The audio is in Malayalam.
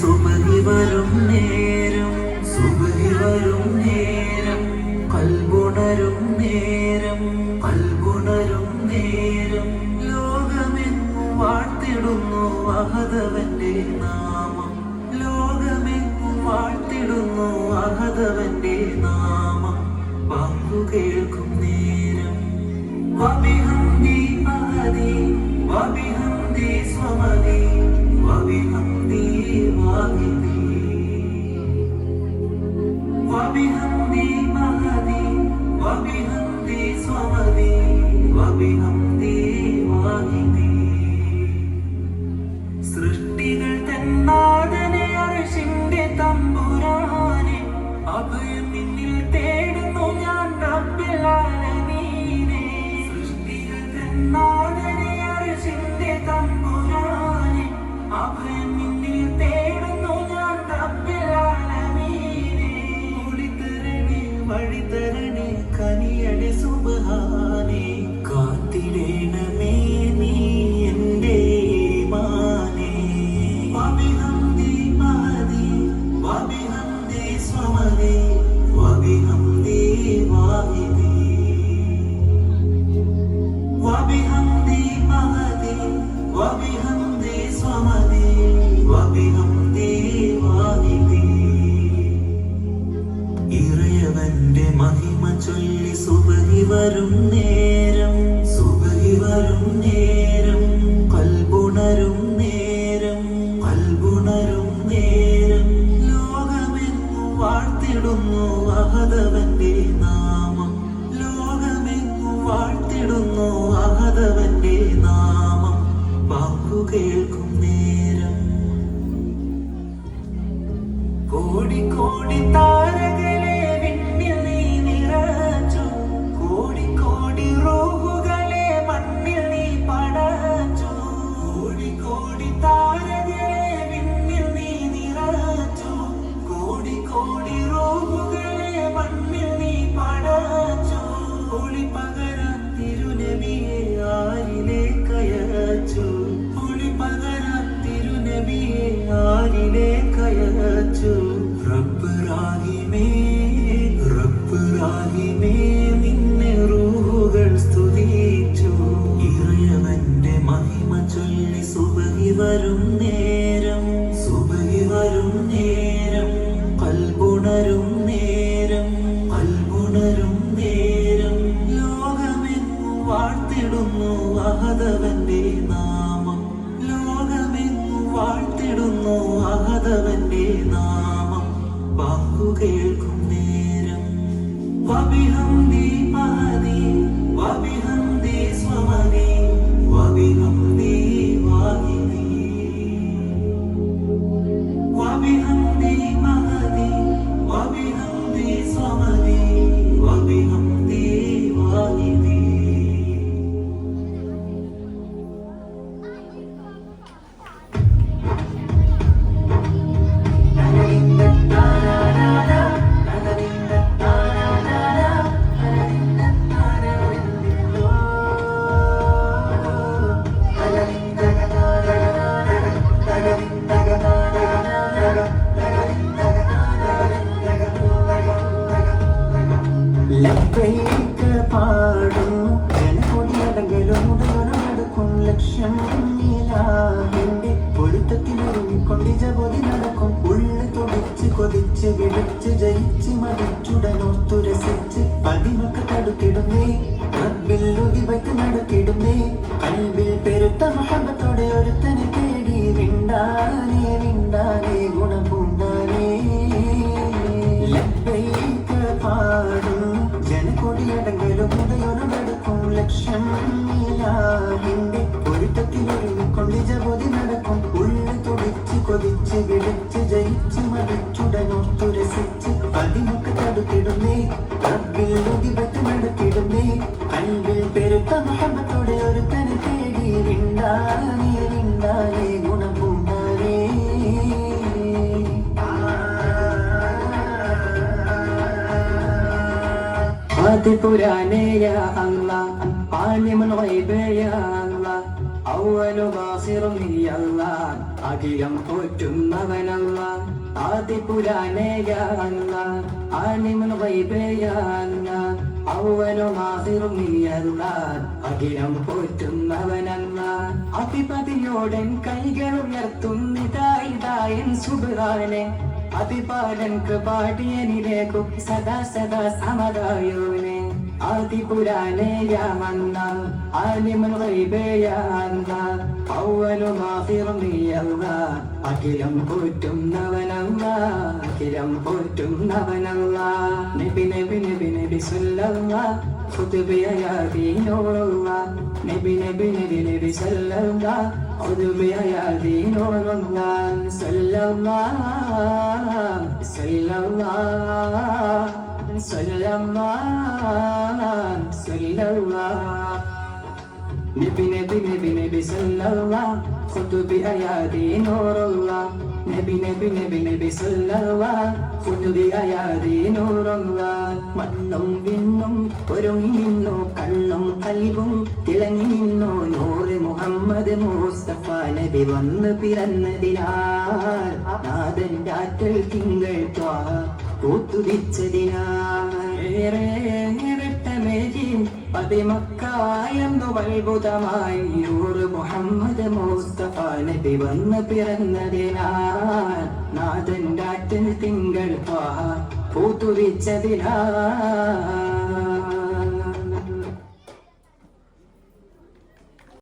സുബഹി വരും നേരം സുബഹി വരും നേരം കൽബുണരും നേരം കൽബുണരും നേരം. ലോകമെങ്ങു വാഴ്ത്തിടുന്നു അഹതവന്റെ നാമം. ലോകമെങ്ങു വാഴ്ത്തിടുന്നു അഹതവന്റെ നാമം. പങ്കു കേൾക്കും നേരം. വബിഹംദി അഹദി വബിഹം ദീ വബിഹംദി Wabi Handi Mahadi, Wabi Handi Swamadi, Wabi Handi. വാക്കു കേൾക്കും നേരം കോടി കോടി അയച്ചു. റബ്ബ് റാഹിമേ നിന്നെ റൂഹുകൾ സ്തുതിച്ചു. ഇറയവന്റെ മഹിമ ചൊല്ലി സുബഹി വരും നേരം സുബഹി വരും നേരം കൽബുണരും നേരം ലോകമെങ്ങും വാഴ്ത്തിടുന്നു വഹദവന്റെ നാമം. ലോകമെങ്ങും വാഴ്ത്തിടുന്നു അഹതവന്റെ നാമം വാക്കു കേൾക്കും നേരം. വബിഹം മഹദി വബിഹംദി ലബ്ബൈക പാടുന്നു ജനകൊടിയടങ്കലും നടക്കും ലക്ഷ്യം നീലാഹിന്റെ പൊരുത്തത്തിലൊരുങ്ങിക്കൊണ്ട് ജപതി നടക്കും. ഉള്ളു തുടിച്ച് കൊതിച്ച് വിളിച്ച് ജയിച്ച് മതിച്ചുടനോത്തു രസിച്ച് പതിമൊക്കെ തടുക്കിടുന്നേ റബ്ബിൽ ഉതിവയ്ക്ക് നടക്കിടുന്നേ കൽവിൽ പെരുത്ത മഹബത്തോടെ ഒരുത്തനെ തേടി വിണ്ടാനേ വിണ്ടാനേ ഗുണം ജനകൊടിയടങ്കലും ഉദയൊരുമെടുക്കും ലക്ഷ്യം നീലാഹിന്റെ പൊരുത്തത്തിലൊരുങ്ങിക്കൊണ്ട് ജപതി നടക്കും. ഉള്ളു തുടിച്ച് കൊതിച്ച് വിളിച്ച് ജയിച്ച് മതിച്ചുടനോർത്തു രസിച്ച് പതിമൊക്കെ തടുത്തിടുന്നേ. റബ്ബിൽ ഉതിപത്ത് നടത്തിടുന്നേ. കൽവിൽ പെരുത്ത ഒരു ഒരുത്തനെ തേടി വിണ്ടാനേ വിണ്ടാനേ ഗുണം هات قرآني يا الله عالم الغيب يا الله അവനും ആസിറും നീയല്ല അഖിലം പോറ്റുന്നവനല്ല ആദ്യ പുരാനേയല്ല ആനിമൻ വൈബേയല്ല അവനും ആസിറും നീയല്ല അഖിലം പോറ്റുന്നവനല്ല അധിപതിയോടൻ കൈകൾ ഉയർത്തുന്നിതായിതായൻ സുബാനെ അതിപാലൻ കൃപാടിയനിലേക്കു സദാ സദാ സമതായോനെ ആദിപുരാനേയാമന്ന ആലിമൻ വൈബേയാന്ന ഔവലും ആഹിറും നീയല്ല അഖിലം പോറ്റുന്നവനല്ല അഖിലം പോറ്റുന്നവനല്ല നബി നബി നബി നബി സല്ലല്ല നബി നബി നബി നബി സല്ലല്ല ഖുതുബിയാദീനുള്ള സല്ലല്ലാ സല്ലല്ലാ സല്ലല്ലാ സല്ലല്ലാ നബി നബി നബി നബി സല്ലല്ലാ ഖുതുബി അയാദി നൂറുല്ലാ നബി നബി നബി നബി നൂറുല്ലാ മണ്ണും വിണ്ണും ഒരുങ്ങി നിന്നു കണ്ണും കൽവും തിളങ്ങി നിന്നു നൂറ് മുഹമ്മദ് മുസ്തഫ നബി വന്ന് പിറന്നതിനാൽ നാഥന്റെ ആറ്റൽ തിങ്കൾ ത്വാ കൂത്തുതിച്ചതിനാൽ ഏറെ ഇരട്ടമേകി പതിമക്കായെന്നു അത്ഭുതമായി നൂറ് മുഹമ്മദ് മുസ്തഫ നബി വന്ന് പിറന്നതിനാൽ നാഥൻ ആറ്റൽ തിങ്കൾ പാ പൂത്തുവിച്ചതിനാൽ